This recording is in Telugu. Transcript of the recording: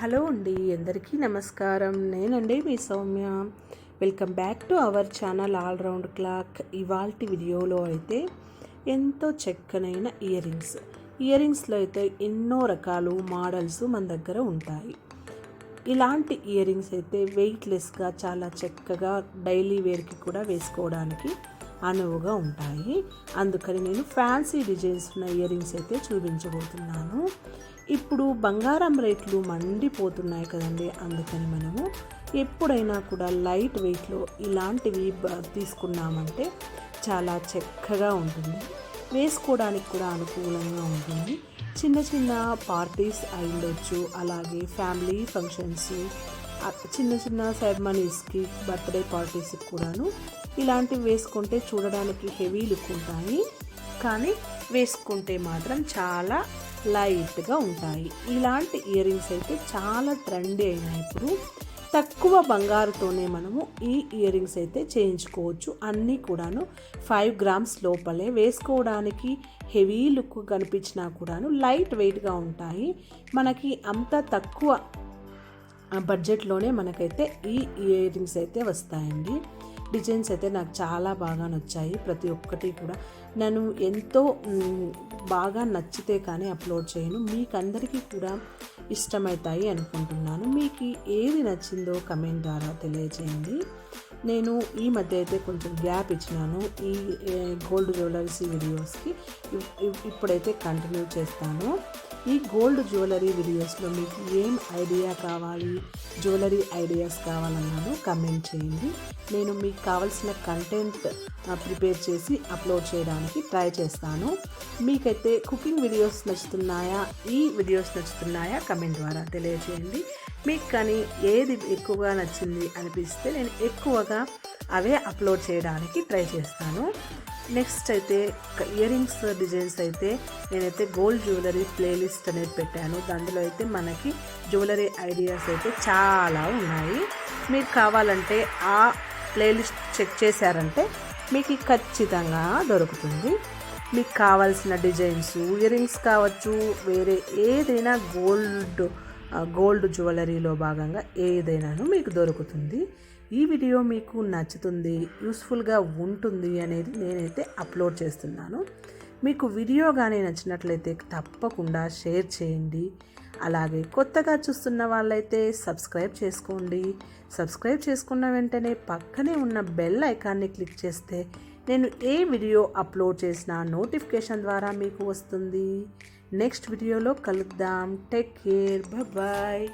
హలో అండి అందరికీ నమస్కారం. నేనండి మీ Soumya. Welcome back to our channel all round clock. ఇవాల్టి వీడియోలో అయితే ఎంతో చక్కనైన ఇయర్ రింగ్స్ ఇయర్ రింగ్స్లో అయితే ఎన్నో రకాలు మోడల్స్ మన దగ్గర ఉంటాయి. ఇలాంటి ఇయర్ రింగ్స్ అయితే వెయిట్లెస్గా చాలా చక్కగా డైలీ వేర్కి కూడా వేసుకోవడానికి అనువుగా ఉంటాయి. అందుకని నేను ఫ్యాన్సీ డిజైన్స్ ఉన్న ఇయర్ రింగ్స్ అయితే చూపించబోతున్నాను. ఇప్పుడు బంగారం రేట్లు మండిపోతున్నాయి కదండి. అందుకని మనము ఎప్పుడైనా కూడా లైట్ వెయిట్లో ఇలాంటివి తీసుకున్నామంటే చాలా చక్కగా ఉంటుంది. వేసుకోవడానికి కూడా అనుకూలంగా ఉంటుంది. చిన్న చిన్న పార్టీస్ అయి ఉండొచ్చు అలాగే ఫ్యామిలీ ఫంక్షన్స్ చిన్న చిన్న సెరమనీస్కి బర్త్డే పార్టీస్కి కూడాను ఇలాంటివి వేసుకుంటే చూడడానికి హెవీ లుక్ ఉంటాయి. కానీ వేసుకుంటే మాత్రం చాలా లైట్గా ఉంటాయి. ఇలాంటి ఇయర్ రింగ్స్ అయితే చాలా ట్రెండీ అయినాయి ఇప్పుడు. తక్కువ బంగారుతోనే మనము ఈ ఇయర్ రింగ్స్ అయితే చేయించుకోవచ్చు. అన్నీ కూడాను ఫైవ్ గ్రామ్స్ లోపలే వేసుకోవడానికి హెవీ లుక్ కనిపించినా కూడాను లైట్ వెయిట్గా ఉంటాయి. మనకి అంత తక్కువ బడ్జెట్లోనే మనకైతే ఈ ఇయర్ రింగ్స్ అయితే వస్తాయండి. డిజైన్స్ అయితే నాకు చాలా బాగా నచ్చాయి ప్రతి ఒక్కటి కూడా. నేను ఎంతో బాగా నచ్చితే కానీ అప్లోడ్ చేయను. మీకు అందరికీ కూడా ఇష్టమవుతాయి అనుకుంటున్నాను. మీకు ఏది నచ్చిందో కమెంట్ ద్వారా తెలియజేయండి. నేను ఈ మధ్య అయితే కొంచెం గ్యాప్ ఇచ్చినాను. ఈ గోల్డ్ జ్యువెలరీస్ వీడియోస్కి ఇప్పుడైతే కంటిన్యూ చేస్తాను. ఈ గోల్డ్ జ్యువెలరీ వీడియోస్లో మీకు ఏం ఐడియా కావాలి జ్యువెలరీ ఐడియాస్ కావాలన్నాను కమెంట్ చేయండి. నేను మీకు కావాల్సిన కంటెంట్ ప్రిపేర్ చేసి అప్లోడ్ చేయడానికి ట్రై చేస్తాను. మీకైతే కుకింగ్ వీడియోస్ నచ్చుతున్నాయా ఈ వీడియోస్ నచ్చుతున్నాయా కమెంట్ ద్వారా తెలియజేయండి. మీకు కానీ ఏది ఎక్కువగా నచ్చింది అనిపిస్తే నేను ఎక్కువగా అవే అప్లోడ్ చేయడానికి ట్రై చేస్తాను. నెక్స్ట్ అయితే ఇయర్ రింగ్స్ డిజైన్స్ అయితే నేనైతే గోల్డ్ జ్యువెలరీ ప్లేలిస్ట్ అనేది పెట్టాను. దాంట్లో అయితే మనకి జ్యువెలరీ ఐడియాస్ అయితే చాలా ఉన్నాయి. మీకు కావాలంటే ఆ ప్లేలిస్ట్ చెక్ చేశారంటే మీకు ఖచ్చితంగా దొరుకుతుంది. మీకు కావాల్సిన డిజైన్స్ ఇయర్ రింగ్స్ కావచ్చు వేరే ఏదైనా గోల్డ్ గోల్డ్ జ్యువెలరీలో భాగంగా ఏదైనాను మీకు దొరుకుతుంది. ఈ వీడియో మీకు నచ్చుతుంది యూస్ఫుల్గా ఉంటుంది అనేది నేనైతే అప్లోడ్ చేస్తున్నాను. మీకు వీడియో కానీ నచ్చినట్లయితే తప్పకుండా షేర్ చేయండి. అలాగే కొత్తగా చూస్తున్న వాళ్ళైతే సబ్స్క్రైబ్ చేసుకోండి. సబ్స్క్రైబ్ చేసుకున్న వెంటనే పక్కనే ఉన్న బెల్ ఐకాన్ని క్లిక్ చేస్తే నేను ఏ వీడియో అప్లోడ్ చేసినా నోటిఫికేషన్ ద్వారా మీకు వస్తుంది. నెక్స్ట్ వీడియోలో కలుద్దాం. Take care. బాయ్